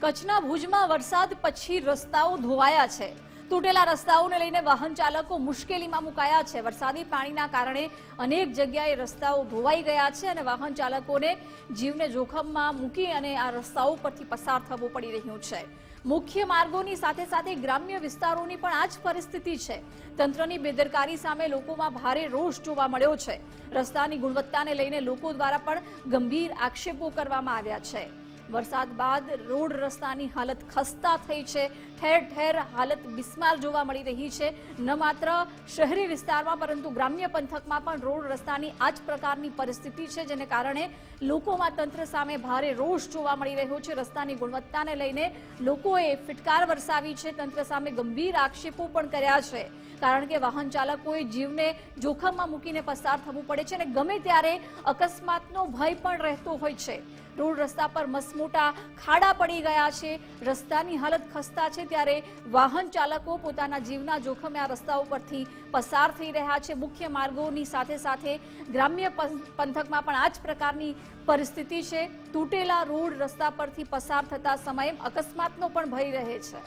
કચ્છના ભુજમાં વરસાદ પછી રસ્તાઓ ધોવાયા છે. તૂટેલા રસ્તાઓને લઈને વાહન ચાલકો મુશ્કેલીમાં મુકાયા છે. વરસાદી પાણીના કારણે અનેક જગ્યાએ રસ્તાઓ ધોવાઈ ગયા છે અને વાહન ચાલકોને જીવને જોખમમાં મૂકી અને આ રસ્તાઓ પરથી પસાર થવું પડી રહ્યું છે. મુખ્ય માર્ગોની સાથે સાથે ગ્રામ્ય વિસ્તારોની પણ આ જ પરિસ્થિતિ છે. તંત્રની બેદરકારી સામે લોકોમાં ભારે રોષ જોવા મળ્યો છે. રસ્તાની ગુણવત્તાને લઈને લોકો દ્વારા પણ ગંભીર આક્ષેપો કરવામાં આવ્યા છે. વરસાદ બાદ રોડ રસ્તાની હાલત ખસ્તા થઈ છે. ઠેર ઠેર હાલત બિસ્માર જોવા મળી રહી છે. ન માત્ર શહેરી વિસ્તારમાં, પરંતુ ગ્રામ્ય પંથકમાં પણ રોડ રસ્તાની આ જ પ્રકારની પરિસ્થિતિ છે, જેને કારણે લોકોમાં તંત્ર સામે ભારે રોષ જોવા મળી રહ્યો છે. રસ્તાની ગુણવત્તાને લઈને લોકોએ ફિટકાર વરસાવી છે. તંત્ર સામે ગંભીર આક્ષેપો પણ કર્યા છે. કારણ કે વાહન ચાલકોએ જીવને જોખમમાં મૂકીને પસાર થવું પડે છે અને ગમે ત્યારે અકસ્માતનો ભય પણ રહેતો હોય છે. રોડ રસ્તા પર મસમોટા ખાડા પડી ગયા છે. રસ્તાની હાલત ખસ્તા છે ત્યારે વાહન ચાલકો પોતાના જીવના જોખમે આ રસ્તાઓ પરથી પસાર થઈ રહ્યા છે. મુખ્ય માર્ગોની સાથે સાથે ગ્રામ્ય પંથકમાં પણ આ જ પ્રકારની પરિસ્થિતિ છે. તૂટેલા રોડ રસ્તા પરથી પસાર થતા સમયે અકસ્માતનો પણ ભય રહે છે.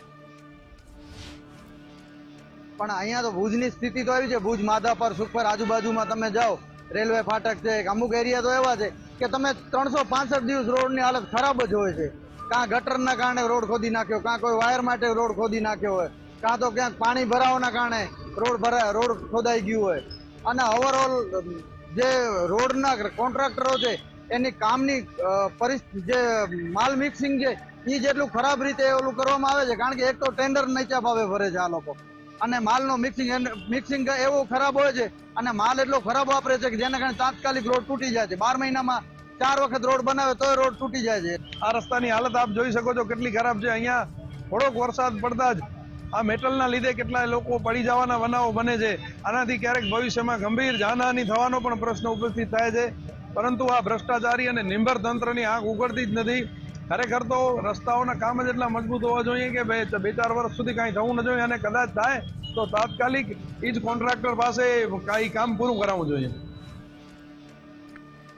પણ અહીંયા તો ભુજની સ્થિતિ તો એવી છે. ભુજ, માધાપર, સુખપર આજુબાજુમાં તમે જાઓ. રેલવે ફાટક છે અમુક એરિયા તો એવા છે. કે તમે ત્રણસો પાંસઠ દિવસ રોડની હાલત ખરાબ જ હોય છે. કાં ગટરના કારણે રોડ ખોદી નાખ્યો, કાં કોઈ વાયર માટે રોડ ખોદી નાખ્યો હોય, કાં તો ક્યાંક પાણી ભરાવાના કારણે રોડ ભરા, રોડ ખોદાઈ ગયું હોય. અને ઓવરઓલ જે રોડના કોન્ટ્રાક્ટરો છે, એની કામની પરિસ્થિતિ જે માલ મિક્સિંગ છે એ જેટલું ખરાબ રીતે ઓલું કરવામાં આવે છે, કારણ કે એક તો ટેન્ડર નીચા ભાવે ભરે છે આ લોકો. અને માલનો મિક્સિંગ મિક્સિંગ એવો ખરાબ હોય છે અને માલ એટલો ખરાબ વાપરે છે કે જેના કારણે તાત્કાલિક રોડ તૂટી જાય છે. બાર મહિનામાં ચાર વખત રોડ બનાવે તોય રોડ તૂટી જાય છે. આ રસ્તાની હાલત આપ જોઈ શકો છો કેટલી ખરાબ છે. અહીંયા થોડોક વરસાદ પડતા જ આ મેટલના લીધે કેટલાય લોકો પડી જવાના બનાવો બને છે. આનાથી ક્યારેક ભવિષ્યમાં ગંભીર જાનહાની થવાનો પણ પ્રશ્ન ઉપસ્થિત થાય છે. પરંતુ આ ભ્રષ્ટાચારી અને નિંબર તંત્રની આંખ ઉગડતી જ નથી. ખરેખર તો રસ્તાઓના કામ જ એટલા મજબૂત હોવા જોઈએ કે બે ચાર વર્ષ સુધી કાંઈ થવું ન જોઈએ અને કદાચ થાય તો તાત્કાલિક એ જ કોન્ટ્રાક્ટર પાસે કાંઈ કામ પૂરું કરાવવું જોઈએ.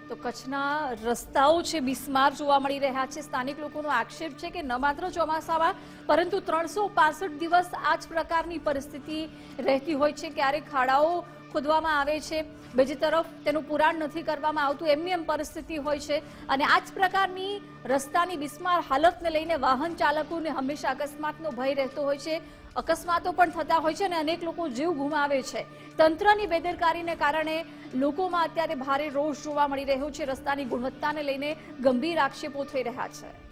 તો કચ્છના રસ્તાઓ છે, બિસ્માર જોવા મળી રહ્યા છે. સ્થાનિક લોકોનો આક્ષેપ છે કે ન માત્ર ચોમાસામાં, પરંતુ ત્રણસો દિવસ આ જ પ્રકારની પરિસ્થિતિ રહેતી હોય છે. ક્યારેક ખાડાઓ ખોદવામાં આવે છે. બીજી તરફ તેનું પુરાણ નથી કરવામાં આવતું, એમની એમ પરિસ્થિતિ હોય છે. અને આ જ પ્રકારની રસ્તાની બિસ્માર હાલતને લઈને વાહન ચાલકોને હંમેશા અકસ્માતનો ભય રહેતો હોય છે. અકસ્માતો પણ થતા હોય છે અને અનેક લોકો જીવ ગુમાવે છે. તંત્રની બેદરકારીને કારણે લોકોમાં અત્યારે ભારે રોષ જોવા મળી રહ્યો છે. રસ્તાની ગુણવત્તાને લઈને ગંભીર આક્ષેપો થઈ રહ્યા છે.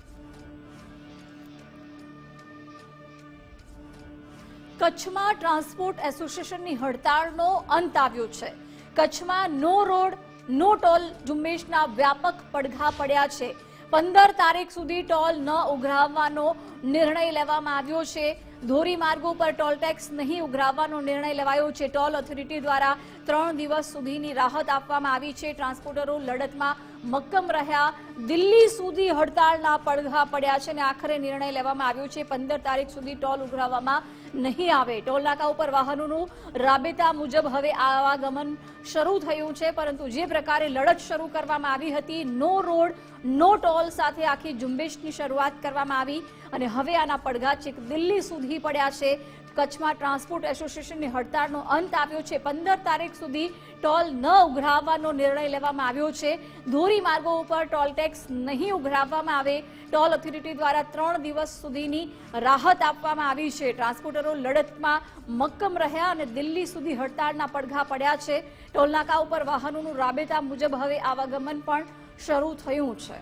કચ્છમાં ટ્રાન્સપોર્ટ એસોસિએશનની હડતાળનો અંત આવ્યો છે. કચ્છમાં નો રોડ, નો ટોલ ઝુંબેશના વ્યાપક પડઘા પડ્યા છે. પંદર તારીખ સુધી ટોલ ન ઉઘરાવવાનો નિર્ણય લેવામાં આવ્યો છે. ધોરીમાર્ગો પર ટોલ ટેક્સ નહીં ઉઘરાવવાનો નિર્ણય લેવાયો છે. ટોલ ઓથોરિટી દ્વારા ત્રણ દિવસ સુધીની રાહત આપવામાં આવી છે. ટ્રાન્સપોર્ટરો લડતમાં મક્કમ રહ્યા. દિલ્હી સુધી હડતાળના પડઘા પડ્યા છે અને આખરે નિર્ણય લેવામાં આવ્યો છે. પંદર તારીખ સુધી ટોલ ઉઘરાવવામાં નહીં આવે. ટોલ નાકા ઉપર વાહનોનું રાબેતા મુજબ હવે આવાગમન શરૂ થયું છે. પરંતુ જે પ્રકારે લડત શરૂ કરવામાં આવી હતી, નો રોડ, નો ટોલ સાથે આખી ઝુંબેશની શરૂઆત કરવામાં આવી અને હવે આના પડઘા છેક દિલ્હી સુધી પડ્યા છે. કચ્છમાં ટ્રાન્સપોર્ટ એસોસિએશનની હડતાળનો અંત આવ્યો છે. પંદર તારીખ સુધી ટોલ ન ઉઘરાવવાનો નિર્ણય લેવામાં આવ્યો છે. ધોરીમાર્ગો ઉપર ટોલ ટેક્સ નહીં ઉઘરાવવામાં આવે. ટોલ ઓથોરિટી દ્વારા ત્રણ દિવસ સુધીની રાહત આપવામાં આવી છે. ટ્રાન્સપોર્ટરો લડતમાં મક્કમ રહ્યા અને દિલ્હી સુધી હડતાળના પડઘા પડ્યા છે. ટોલનાકા ઉપર વાહનોનું રાબેતા મુજબ હવે આવાગમન પણ શરૂ થયું છે.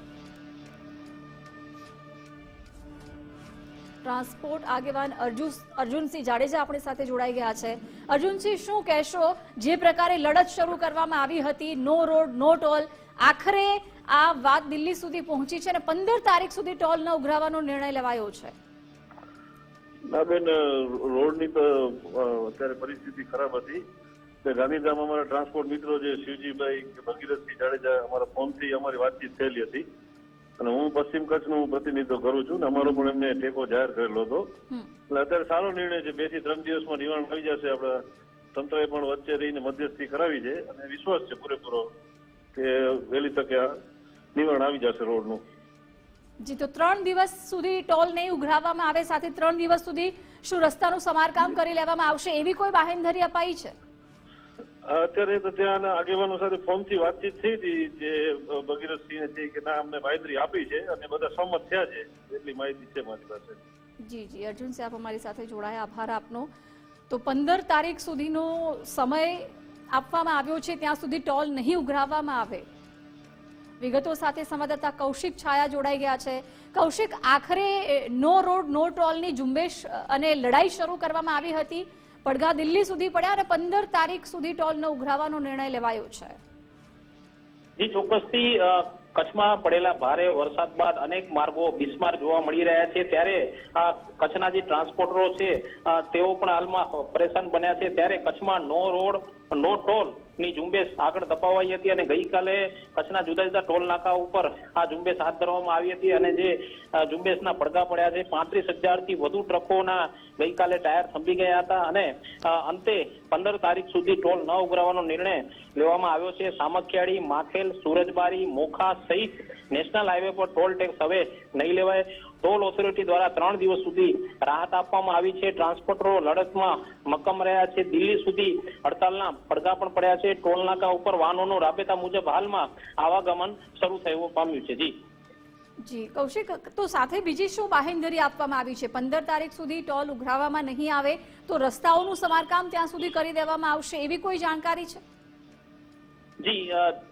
ટ્રાન્સપોર્ટ આગેવાન અર્જુન અર્જુનસિંહ જાડેજા આપણી સાથે જોડાઈ ગયા છે. અર્જુનસિંહ, શું કહેશો? જે પ્રકારે લડત શરૂ કરવામાં આવી હતી, નો રોડ, નો ટોલ, આખરે આ વાત દિલ્હી સુધી પહોંચી છે અને પંદર તારીખ સુધી ટોલ ન ઉઘરાવવાનો નિર્ણય લેવાયો છે. ના બેન રોડની તો અત્યારે પરિસ્થિતિ ખરાબ હતી. ગાંધીધામ અમારા ટ્રાન્સપોર્ટ મિત્રો જે શિવજીભાઈ ભગીરથસિંહ જાડેજા અમારા ફોનથી અમારી વાતચીત થયેલી હતી. અને હું પશ્ચિમ કચ્છનું પ્રતિનિધિત્વ કરું છું ને અમારો પણ એમને ટેકો જાહેર કરેલો હતો. એટલે અત્યારે સારો નિર્ણય છે. બેથી ત્રણ દિવસમાં નિવારણ આવી જશે. આપણા તંત્રએ પણ વચ્ચે રહીને મધ્યસ્થી કરાવી છે. અને વિશ્વાસ છે પૂરેપૂરો કે વહેલી તકે નિવારણ આવી જશે રોડનું. જી તો ત્રણ દિવસ સુધી ટોલ નહીં ઉઘરાવવામાં આવે સાથે ત્રણ દિવસ સુધી શું રસ્તાનું સમારકામ કરી લેવામાં આવશે એવી કોઈ બાહેંધરી અપાઈ છે? અત્યારે તો ત્યાંના આગેવાનો સાથે ફોનથી વાતચીત થઈ હતી જે ભગીરથસિંહ છે કે ના, અમને માહિતી આપી છે અને બધા સંમત થયા છે. એટલી માહિતી છે મારી પાસે. જી જી. અર્જુન સાહેબ અમારી સાથે જોડાયા. આભાર આપનો. તો પંદર તારીખ સુધીનો સમય આપવામાં આવ્યો છે. ત્યાં સુધી ટોલ નહીં ઉઘરાવવામાં આવે. વિગતો સાથે સંવાદદાતા કૌશિક છાયા જોડાઈ ગયા છે. કૌશિક, આખરે નો રોડ, નો ટોલની ઝુંબેશ અને લડાઈ શરૂ કરવામાં આવી હતી. પડઘા દિલ્હી સુધી પડ્યા અને પંદર તારીખ સુધી ટોલ ન ઉઘરાવવાનો નિર્ણય લેવાયો છે. જી, ચોક્કસથી કચ્છમાં પડેલા ભારે વરસાદ બાદ અનેક માર્ગો બિસ્માર જોવા મળી રહ્યા છે. ત્યારે આ કચ્છના જે ટ્રાન્સપોર્ટરો છે તેઓ પણ હાલમાં પરેશાન બન્યા છે. ત્યારે કચ્છમાં નો રોડ, નો ટોલ ની ઝુંબેશ આગળ ધપાવાઈ હતી અને ગઈકાલે કચ્છના જુદા જુદા ટોલ નાકા ઉપર આ ઝુંબેશ હાથ ધરવામાં આવી હતી અને જે ઝુંબેશના પડઘા પડ્યા છે, પાંત્રીસ હજારથી વધુ ટ્રકોના ગઈકાલે ટાયર થંભી ગયા હતા અને અંતે પંદર તારીખ સુધી ટોલ ન ઉઘરાવવાનો નિર્ણય લેવામાં આવ્યો છે. સામખિયાળી, માખેલ, સુરજબારી, મોખા સહિત નેશનલ હાઈવે પર ટોલ ટેક્સ હવે નહીં લેવાય. ટોલ ઓથોરિટી દ્વારા ત્રણ દિવસ સુધી રાહત આપવામાં આવી છે. ટ્રાન્સપોર્ટરો લડતમાં મક્કમ રહ્યા છે. દિલ્હી સુધી હડતાલના પડઘા પણ પડ્યા છે. ટોલ નાકા ઉપર વાહનોનું રાબેતા મુજબ હાલમાં આવાગમન શરૂ થયું પામ્યું છે. જી. જી, કૌશિક, તો સાથે બીજી શું બાહેંધરી આપવામાં આવી છે? પંદર તારીખ સુધી ટોલ ઉઘરાવવામાં નહીં આવે તો રસ્તાઓનું સમારકામ ત્યાં સુધી કરી દેવામાં આવશે એવી કોઈ જાણકારી છે? જી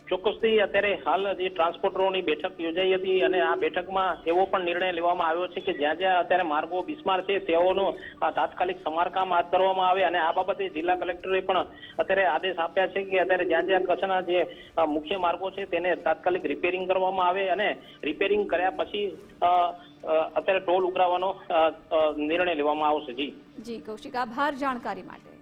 ચોક્કસથી અત્યારે હાલ જે ટ્રાન્સપોર્ટરોની બેઠક યોજાઈ હતી અને આ બેઠકમાં એવો પણ નિર્ણય લેવામાં આવ્યો છે કે જ્યાં જ્યાં અત્યારે માર્ગો બિસ્માર છે, તેઓનું તાત્કાલિક સમારકામ હાથ ધરવામાં આવે અને આ બાબતે જિલ્લા કલેક્ટરે પણ અત્યારે આદેશ આપ્યા છે કે અત્યારે જ્યાં જ્યાં કચ્છના જે મુખ્ય માર્ગો છે તેને તાત્કાલિક રિપેરિંગ કરવામાં આવે અને રિપેરિંગ કર્યા પછી અત્યારે ટોલ ઉઘરાવવાનો નિર્ણય લેવામાં આવશે. જી. જી, કૌશિક, આભાર જાણકારી માટે.